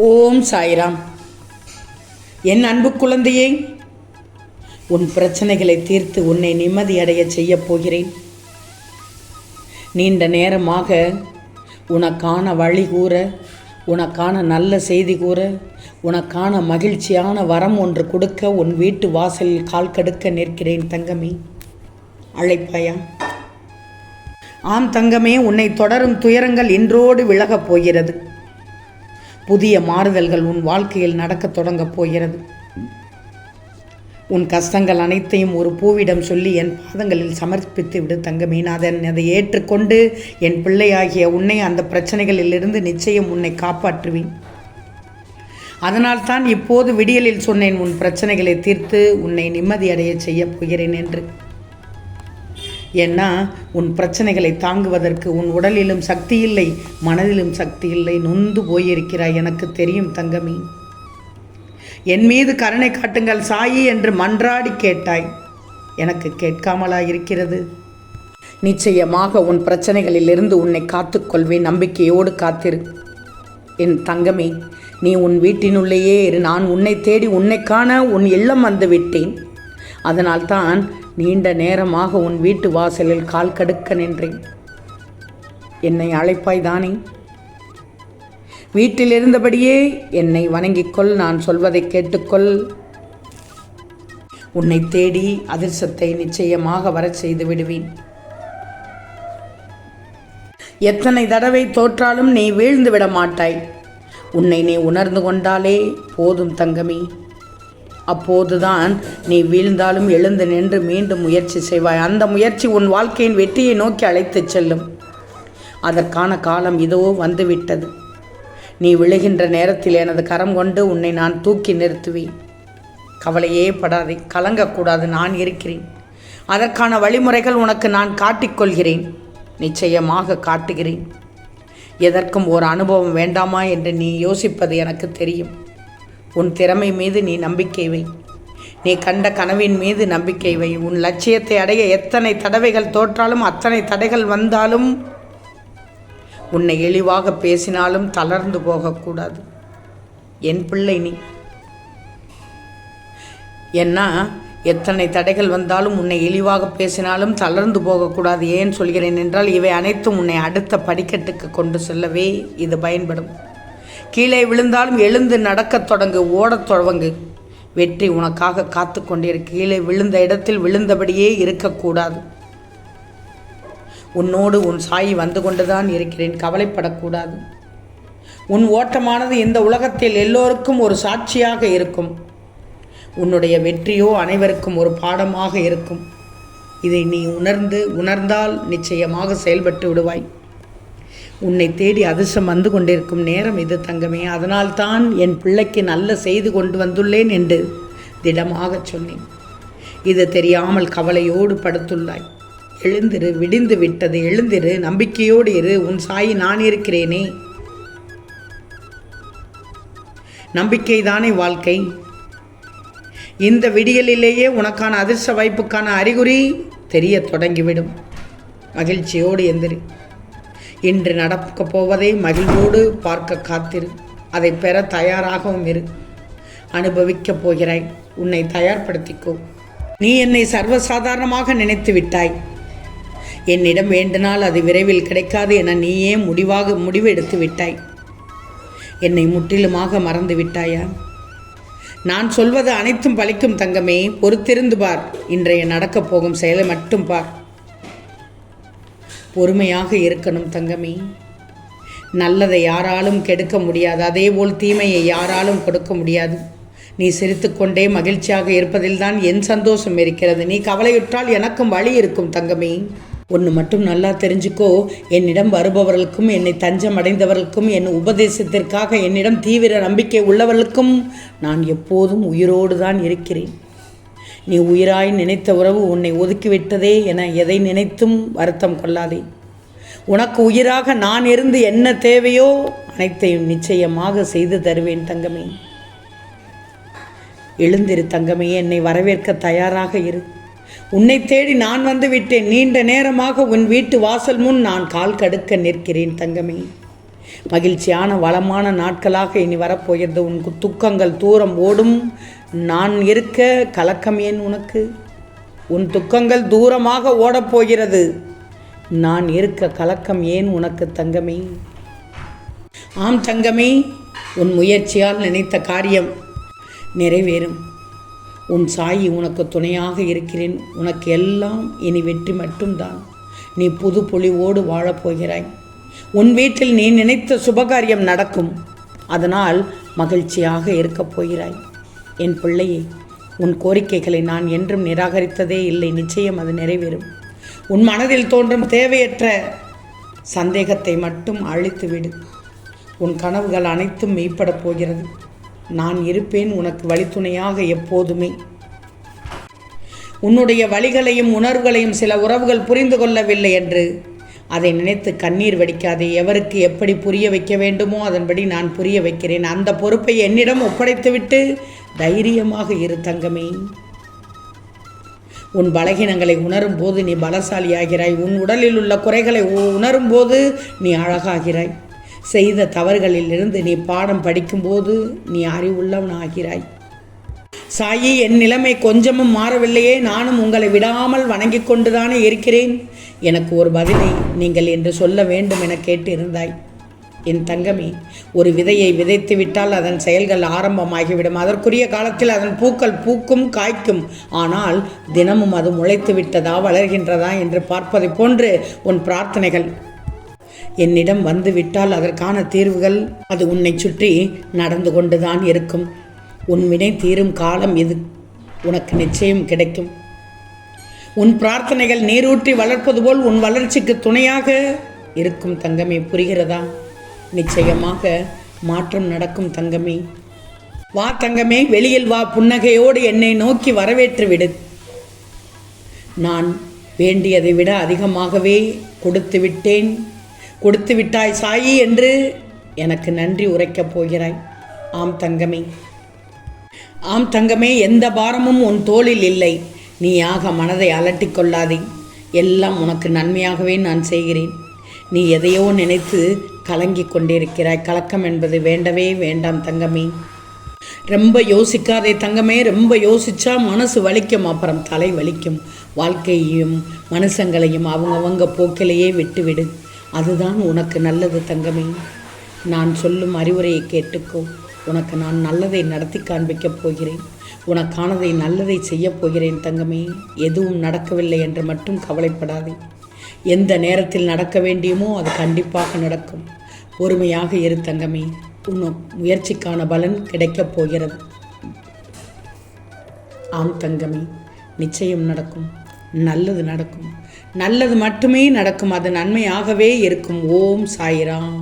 ஓம் சாய்ராம். என் அன்பு குழந்தையே உன் பிரச்சனைகளை தீர்த்து உன்னை நிம்மதியடைய செய்யப் போகிறேன். நீண்ட நேரமாக உனக்கான வழி கூற உனக்கான நல்ல செய்தி கூற உனக்கான மகிழ்ச்சியான வரம் ஒன்று கொடுக்க உன் வீட்டு வாசலில் கால் கடுக்க நிற்கிறேன் தங்கமே. அழைப்பாயா? ஆம் தங்கமே உன்னை தொடரும் துயரங்கள் இன்றோடு விலகப் போகிறது. புதிய மாறுதல்கள் உன் வாழ்க்கையில் நடக்கத் தொடங்கப் போகிறது. உன் கஷ்டங்கள் அனைத்தையும் ஒரு பூவிடம் சொல்லி என் பாதங்களில் சமர்ப்பித்து விடு தங்கமே. நான் அதன் அதை ஏற்றுக்கொண்டு என் பிள்ளையாகிய உன்னை அந்த பிரச்சனைகளிலிருந்து நிச்சயம் உன்னை காப்பாற்றுவேன். அதனால்தான் இப்போது விடியலில் சொன்னேன் உன் பிரச்சனைகளை தீர்த்து உன்னை நிம்மதியடைய செய்யப் போகிறேன் என்று. ஏன்னா உன் பிரச்சனைகளை தாங்குவதற்கு உன் உடலிலும் சக்தி இல்லை மனதிலும் சக்தி இல்லை நொந்து போயிருக்கிறாய் எனக்கு தெரியும் தங்கமி. என் மீது கருணை காட்டுங்கள் சாயி என்று மன்றாடி கேட்டாய். எனக்கு கேட்காமலா இருக்கிறது? நிச்சயமாக உன் பிரச்சனைகளிலிருந்து உன்னை காத்துக்கொள்வேன் நம்பிக்கையோடு காத்திரு. என் தங்கமே நீ உன் வீட்டினுள்ளேயே இரு நான் உன்னை தேடி உன்னை காண உன் இல்லம் வந்து விட்டேன். அதனால்தான் நீண்ட நேரமாக உன் வீட்டு வாசலில் கால் கடுக்க நின்றேன். என்னை அழைப்பாய் தானே? வீட்டில் இருந்தபடியே என்னை வணங்கிக்கொள் நான் சொல்வதை கேட்டுக்கொள். உன்னை தேடி அதிர்ஷ்டத்தை நிச்சயமாக வரச் செய்து விடுவேன். எத்தனை தடவை தோற்றாலும் நீ வீழ்ந்து விட மாட்டாய். உன்னை நீ உணர்ந்து கொண்டாலே போதும் தங்கமி. அப்போதுதான் நீ வீழ்ந்தாலும் எழுந்து நின்று மீண்டும் முயற்சி செய்வாய். அந்த முயற்சி உன் வாழ்க்கையின் வெற்றியை நோக்கி அழைத்துச் செல்லும். அதற்கான காலம் இதோ வந்துவிட்டது. நீ விழுகின்ற நேரத்தில் எனது கரம் கொண்டு உன்னை நான் தூக்கி நிறுத்துவேன். கவலையே படாதே கலங்கக்கூடாது நான் இருக்கிறேன். அதற்கான வழிமுறைகள் உனக்கு நான் காட்டிக்கொள்கிறேன். நிச்சயமாக காட்டுகிறேன். எதற்கும் ஒரு அனுபவம் வேண்டாமா என்று நீ யோசிப்பது எனக்கு தெரியும். உன் திறமை மீது நீ நம்பிக்கை வை. நீ கண்ட கனவின் மீது நம்பிக்கை வை. உன் லட்சியத்தை அடைய எத்தனை தடவைகள் தோற்றாலும் அத்தனை தடைகள் வந்தாலும் உன்னை இழிவாக பேசினாலும் தளர்ந்து போகக்கூடாது. என் பிள்ளை நீ. ஏன்னா எத்தனை தடைகள் வந்தாலும் உன்னை இழிவாக பேசினாலும் தளர்ந்து போகக்கூடாது. ஏன் சொல்கிறேன் என்றால் இவை அனைத்தும் உன்னை அடுத்த படிக்கட்டுக்கு கொண்டு செல்லவே இது பயன்படும். கீழே விழுந்தாலும் எழுந்து நடக்கத் தொடங்கு ஓடத் தொடங்கு வெற்றி உனக்காக காத்து கொண்டிரு கீழே விழுந்த இடத்தில் விழுந்தபடியே இருக்கக்கூடாது உன்னோடு உன் சாயி வந்து கொண்டுதான் இருக்கிறேன் கவலைப்படக்கூடாது. உன் ஓட்டமானது இந்த உலகத்தில் எல்லோருக்கும் ஒரு சாட்சியாக இருக்கும். உன்னுடைய வெற்றியோ அனைவருக்கும் ஒரு பாடமாக இருக்கும். இதை நீ உணர்ந்து உணர்ந்தால் நிச்சயமாக செயல்பட்டு விடுவாய். உன்னை தேடி அதிர்ஷ்டம் வந்து கொண்டிருக்கும் நேரம் இது தங்கமே. அதனால்தான் என் பிள்ளைக்கு நல்ல செய்து கொண்டு வந்துள்ளேன் என்று திடமாகச் சொன்னேன். இது தெரியாமல் கவலையோடு படுத்துள்ளாய். எழுந்திரு விடிந்து விட்டது. எழுந்திரு நம்பிக்கையோடு இரு. உன் சாயி நான் இருக்கிறேனே. நம்பிக்கை தானே வாழ்க்கை? இந்த விடியலிலேயே உனக்கான அதிர்ஷ்ட வாய்ப்புக்கான அறிகுறி தெரிய தொடங்கிவிடும். மகிழ்ச்சியோடு எந்திரு. இன்று நடக்கப் போவதை மகிழ்வோடு பார்க்க காத்திரு. அதை பெற தயாராகவும் இரு. அனுபவிக்கப் போகிறாய். உன்னை தயார்படுத்திக்கோ. நீ என்னை சர்வசாதாரணமாக நினைத்து விட்டாய். என்னிடம் வேண்டுனால் அது விரைவில் கிடைக்காது என நீயே முடிவாக முடிவு எடுத்து விட்டாய். என்னை முற்றிலுமாக மறந்து விட்டாயா? நான் சொல்வது அனைத்தும் பழிக்கும் தங்கமே. பொறுத்திருந்து பார். இன்றைய நடக்கப் போகும் செயலை மட்டும் பார். பொறுமையாக இருக்கணும் தங்கமே. நல்லதை யாராலும் கெடுக்க முடியாது. அதேபோல் தீமையை யாராலும் கொடுக்க முடியாது. நீ சிரித்துக்கொண்டே மகிழ்ச்சியாக இருப்பதில்தான் என் சந்தோஷம் இருக்கிறது. நீ கவலையுற்றால் எனக்கும் வழி இருக்கும் தங்கமே. ஒன்று மட்டும் நல்லா தெரிஞ்சுக்கோ. என்னிடம் வருபவர்களுக்கும் என்னை தஞ்சம் அடைந்தவர்களுக்கும் என் உபதேசத்திற்காக என்னிடம் தீவிர நம்பிக்கை உள்ளவர்களுக்கும் நான் எப்போதும் உயிரோடு தான் இருக்கிறேன். நீ உயிராய் நினைத்த உறவு உன்னை ஒதுக்கிவிட்டதே என எதை நினைத்தும் வருத்தம் கொள்ளாதே. உனக்கு உயிராக நான் இருந்து என்ன தேவையோ அனைத்தையும் நிச்சயமாக செய்து தருவேன் தங்கமே. எழுந்திரு தங்கமே என்னை வரவேற்க தயாராக இரு. உன்னை தேடி நான் வந்து விட்டேன் நீண்ட நேரமாக உன் வீட்டு வாசல் முன் நான் கால் கடுக்க நிற்கிறேன் தங்கமே. மகிழ்ச்சியான வளமான நாட்களாக இனி வரப்போகிறது. உன் துக்கங்கள் தூரம் ஓடும். நான் இருக்க கலக்கம் ஏன் உனக்கு? உன் துக்கங்கள் தூரமாக ஓடப்போகிறது நான் இருக்க கலக்கம் ஏன் உனக்கு தங்கமே? ஆம் தங்கமே உன் முயற்சியால் நினைத்த காரியம் நிறைவேறும். உன் சாயி உனக்கு துணையாக இருக்கிறேன். உனக்கு எல்லாம் இனி வெற்றி மட்டும்தான். நீ புது பொலிவோடு வாழப்போகிறாய் உன் வீட்டில் நீ நினைத்த சுபகாரியம் நடக்கும். அதனால் மகிழ்ச்சியாக இருக்கப் போகிறாய். என் பிள்ளையே உன் கோரிக்கைகளை நான் என்றும் நிராகரித்ததே இல்லை. நிச்சயம் அது நிறைவேறும். உன் மனதில் தோன்றும் தேவையற்ற சந்தேகத்தை மட்டும் அழித்துவிடு. உன் கனவுகள் அனைத்தும் மெய்ப்படப் போகிறது. நான் இருப்பேன் உனக்கு வழித்துணையாக எப்போதுமே. உன்னுடைய வழிகளையும் உணர்வுகளையும் சில உறவுகள் புரிந்து கொள்ளவில்லை என்று அதை நினைத்து கண்ணீர் வடிக்காதே. எவருக்கு எப்படி புரிய வைக்க வேண்டுமோ அதன்படி நான் புரிய வைக்கிறேன். அந்த பொறுப்பை என்னிடம் ஒப்படைத்துவிட்டு தைரியமாக இரு தங்கமே. உன் பலகீனங்களை உணரும் போது நீ பலசாலியாகிறாய். உன் உடலில் உள்ள குறைகளை உணரும் போது நீ அழகாகிறாய். செய்த தவறுகளிலிருந்து நீ பாடம் படிக்கும்போது நீ அறிவுள்ளவனாகிறாய். சாயி என் நிலைமை கொஞ்சமும் மாறவில்லையே. நானும் உங்களை விடாமல் வணங்கி கொண்டுதானே இருக்கிறேன். எனக்கு ஒரு பதிலை நீங்கள் என்று சொல்ல வேண்டும் என கேட்டு இருந்தாய் என் தங்கமே ஒரு விதையை விதைத்து விட்டால் அதன் செயல்கள் ஆரம்பமாகிவிடும். அதற்குரிய காலத்தில் அதன் பூக்கள் பூக்கும் காய்க்கும். ஆனால் தினமும் அது முளைத்து விட்டதா வளர்கின்றதா என்று பார்ப்பதை போன்று உன் பிரார்த்தனைகள். என்னிடம் வந்துவிட்டால் அதற்கான தீர்வுகள் அது உன்னை சுற்றி நடந்து கொண்டுதான் இருக்கும். உன் வினை தீரும் காலம் எது உனக்கு நிச்சயம் கிடைக்கும். உன் பிரார்த்தனைகள் நீரூற்றி வளர்ப்பது போல் உன் வளர்ச்சிக்கு துணையாக இருக்கும் தங்கமே புரிகிறதா? நிச்சயமாக மாற்றம் நடக்கும் தங்கமே. வா தங்கமே வெளியில் வா புன்னகையோடு என்னை நோக்கி வரவேற்று விடு. நான் வேண்டியதை விட அதிகமாகவே கொடுத்து விட்டேன். கொடுத்து விட்டாய் சாயி என்று எனக்கு நன்றி உரைக்கப் போகிறாய். ஆம் தங்கமே. ஆம் தங்கமே எந்த பாரமும் உன் தோளில் இல்லை. நீயாக மனதை அலட்டிக் கொள்ளாதே. எல்லாம் உனக்கு நன்மையாகவே நான் செய்கிறேன். நீ எதையோ நினைத்து கலங்கி கொண்டிருக்கிறாய். கலக்கம் என்பது வேண்டவே வேண்டாம் தங்கமே. ரொம்ப யோசிக்காதே தங்கமே. ரொம்ப யோசிச்சா மனசு வலிக்கும் அப்புறம் தலை வலிக்கும். வாழ்க்கையையும் மனுஷங்களையும் அவங்கவங்க போக்கிலேயே விட்டுவிடு. அதுதான் உனக்கு நல்லது தங்கமே. நான் சொல்லும் அறிவுரையை கேட்டுக்கோ. உனக்கு நான் நல்லதை நடத்தி காண்பிக்கப் போகிறேன். உனக்கானதை நல்லதை செய்யப் போகிறேன் தங்கமே. எதுவும் நடக்கவில்லை என்று மட்டும் கவலைப்படாதே. எந்த நேரத்தில் நடக்க வேண்டியுமோ அது கண்டிப்பாக நடக்கும். பொறுமையாக இரு தங்கமே. உன் முயற்சிக்கான பலன் கிடைக்கப் போகிறது. ஆம் தங்கமே. நிச்சயம் நடக்கும். நல்லது நடக்கும். நல்லது மட்டுமே நடக்கும். அது நன்மையாகவே இருக்கும். ஓம் சாயிராம்.